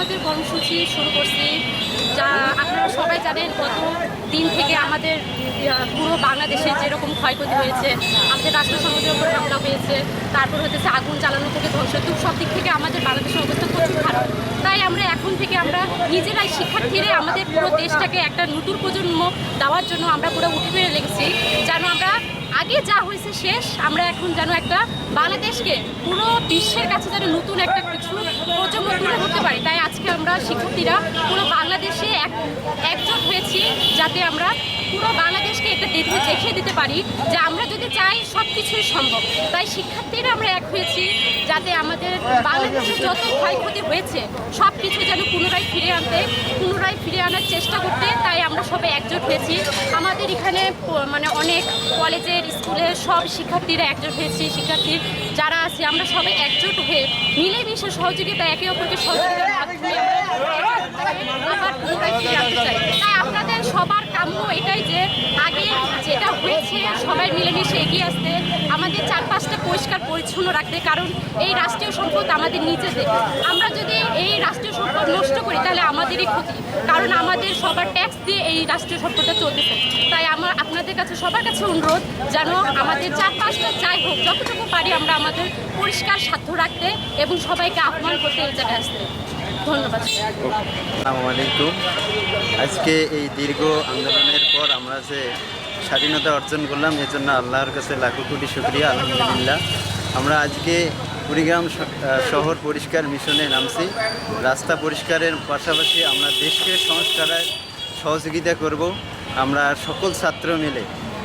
আমাদের কর্মসূচি শুরু করছি। যা আপনারা সবাই জানেন, গত দিন থেকে আমাদের পুরো বাংলাদেশে যেরকম ক্ষয়ক্ষতি হয়েছে, আমাদের রাষ্ট্রসংঘের উপর হামলা হয়েছে, তারপর হচ্ছে আগুন জ্বালানো থেকে ধ্বংস তো সব দিক থেকে আমাদের বাংলাদেশের অবস্থা প্রচুর খারাপ। তাই আমরা এখন থেকে আমরা নিজেরাই শিক্ষার্থীরা আমাদের পুরো দেশটাকে একটা নতুন প্রজন্ম দেওয়ার জন্য আমরা পুরো উঠে পেরে লেগেছি, যেন আমরা আগে যা হয়েছে শেষ, আমরা এখন যেন একটা বাংলাদেশকে পুরো বিশ্বের কাছে যেন নতুন একটা কিছু প্রজন্ম তুলে ধরতে পারি তাই আজকে আমরা শিক্ষার্থীরা পুরো বাংলাদেশে এক একজোট হয়েছি যাতে আমরা পুরো বাংলাদেশকে এটা দেখে দেখিয়ে দিতে পারি যে আমরা যদি চাই সব কিছুই সম্ভব। তাই শিক্ষার্থীরা আমরা এক হয়েছি যাতে আমাদের বাংলাদেশে যত ক্ষয়ক্ষতি হয়েছে সব কিছু যেন পুনরায় ফিরে আনতে, পুনরায় ফিরে আনার চেষ্টা করতে তাই আমরা সবাই একজোট হয়েছি। আমাদের এখানে মানে অনেক কলেজের, স্কুলের সব শিক্ষার্থীরা একজোট হয়েছি। শিক্ষার্থীর যারা আছে, আমরা সবাই একজোট হয়ে মিলেমিশে সহযোগিতা, একে অপরকে সহযোগিতার তাই আপনাদের সবার কাম্য এটাই যে আগে যেটা হয়েছে, সবাই মিলেমিশে এগিয়ে আসতে, আমাদের চারপাশটা পরিচ্ছন্ন রাখতে কারণ এই রাষ্ট্রীয় সম্পদ আমাদের নিজেদের আমরা যদি এই রাষ্ট্রীয় সম্পদ নষ্ট করি, তাহলে আমাদেরই ক্ষতি, কারণ আমাদের সবার ট্যাক্স দিয়ে এই রাষ্ট্রীয় সম্পদটা চলতেছে। তাই আমার, আপনাদের কাছে, সবার কাছে অনুরোধ, যেন আমাদের চারপাশটা যাই হোক, যতটুকু পারি আমরা আমাদের পরিষ্কার সাধ্য রাখতে এবং সবাইকে আহ্বান করতে এই জায়গায় আসতে। ধন্যবাদ। আসসালামু আজকে এই দীর্ঘ আন্দোলনের পর আমরা যে স্বাধীনতা অর্জন করলাম এর জন্য আল্লাহর কাছে লাখো কোটি শুক্রিয়া, আলহামদুলিল্লাহ। আমরা আজকে কুড়িগ্রাম শহর পরিষ্কার মিশনে নামছি। রাস্তা পরিষ্কারের পাশাপাশি আমরা দেশকে সংস্কারের সহযোগিতা করব। আমরা সকল ছাত্র মিলে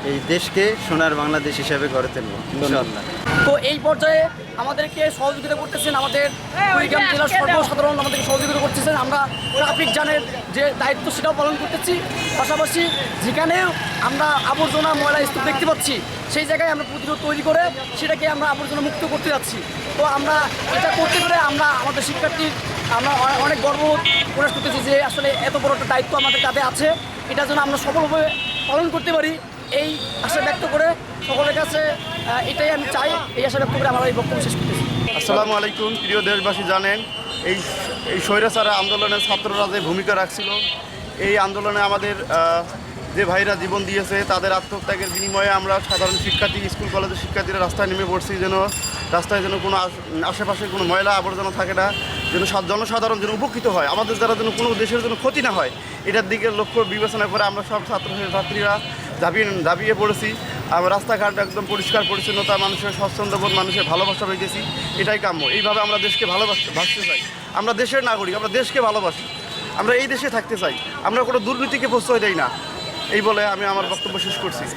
এই দেশকে সোনার বাংলাদেশ হিসাবে গড়ে তুলব, ইনশাআল্লাহ। তো এই পর্যায়ে আমাদেরকে সহযোগিতা করতেছেন আমাদের কুড়িগ্রাম জেলার সর্বসাধারণ আমাদেরকে সহযোগিতা করতেছেন। আমরা ট্রাফিক জানের যে দায়িত্ব সেটাও পালন করতেছি। পাশাপাশি যেখানে আমরা আবর্জনা ময়লা স্তূপ দেখতে পাচ্ছি সেই জায়গায় আমরা প্রতিরোধ তৈরি করে সেটাকে আমরা আবর্জনা মুক্ত করতে যাচ্ছি। তো আমরা এটা করতে পেরে আমরা আমাদের শিক্ষার্থীর আমরা অনেক গর্ব প্রকাশ করতেছি যে আসলে এত বড় একটা দায়িত্ব আমাদের কাঁধে আছে। এটা যেন আমরা সফলভাবে পালন করতে পারি। এই আশা ব্যক্ত করে সকলের কাছে এটাই আমি চাই, এই আশা ব্যক্ত করে আমার এই বক্তব্য শেষ করতেছি। আসসালামু আলাইকুম, প্রিয় দেশবাসী জানেন, এই এই স্বৈরাচার আন্দোলনে ছাত্ররা যে ভূমিকা রাখছিল, এই আন্দোলনে আমাদের যে ভাইরা জীবন দিয়েছে, তাদের আত্মত্যাগের বিনিময়ে আমরা সাধারণ শিক্ষার্থী, স্কুল, কলেজের শিক্ষার্থীরা রাস্তায় নেমে পড়ছি যেন, রাস্তায় যেন কোনো আশেপাশে কোনো ময়লা আবর্জনা থাকে না, যেন জনসাধারণ যেন উপকৃত হয়, আমাদের দ্বারা যেন কোনো দেশের জন্য ক্ষতি না হয়, এটার দিকে লক্ষ্য বিবেচনা করে আমরা সব ছাত্র, ছাত্রীরা ঝাঁপিয়ে দাবিয়ে পড়েছি। আমরা রাস্তাঘাট একদম পরিষ্কার, পরিচ্ছন্নতা, মানুষের স্বচ্ছন্দবোধ মানুষের ভালোবাসা পেয়েছি। এটাই কাম্য। এইভাবে আমরা দেশকে ভালোবাসতে ভাসতে চাই। আমরা দেশের নাগরিক, আমরা দেশকে ভালোবাসি। আমরা এই দেশে থাকতে চাই। আমরা কোনো দুর্নীতিকে প্রশ্রয় দেই না। এই বলে আমি আমার বক্তব্য শেষ করছি।